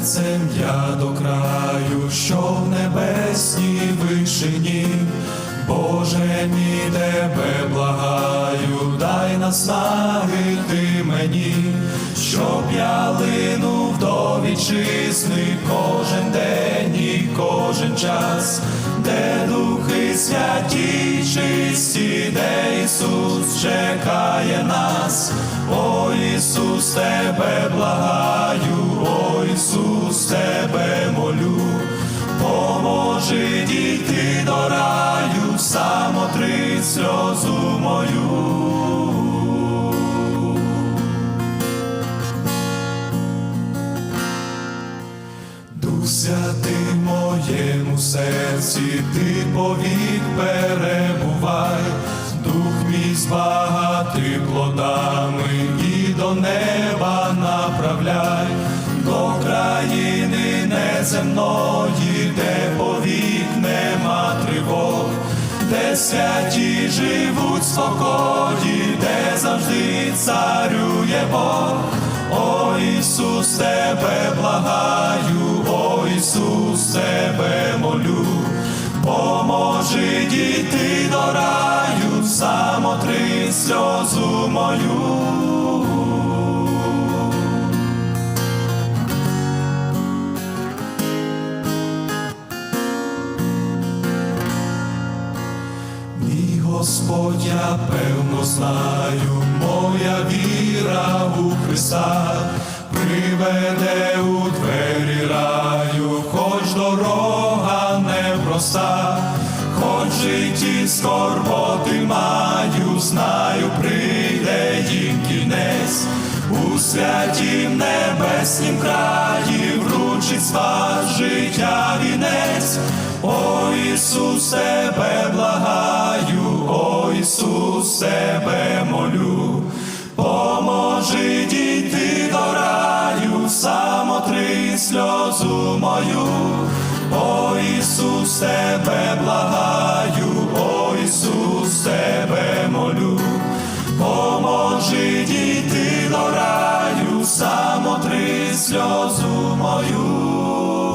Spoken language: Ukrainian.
серцем я до краю, що в небесній вишині, Боже мій тебе благаю, дай наснаги ти мені, щоб я линув до вітчизни кожен день і кожен час, де духи святі чисті, де Ісус чекає нас, о Ісус, тебе благаю, Тебе молю, поможи дійти до раю, самотрить сльозу мою. Святий в моєму серці, ти повік перебувай, дух мій збагати плодами і до неба направляй, неземної, де повік нема тривог, де святі живуть спокої, де завжди царює Бог. О Ісус, тебе благаю, о Ісус, тебе молю, поможи дійти до раю, самотри сльозу мою. Господь, я певно знаю, моя віра у Христа приведе у двері раю, хоч дорога непроста, хоч в житті скорботи маю, знаю, прийде їм кінець. У святім небеснім краї вручить спас життя вінець. О Ісус, тебе благаю, о Ісус, тебе молю, поможи дійти до раю, самотри сльозу мою, о Ісус, тебе благаю, о Ісус, тебе молю, поможи дійти до раю, самотри сльозу мою.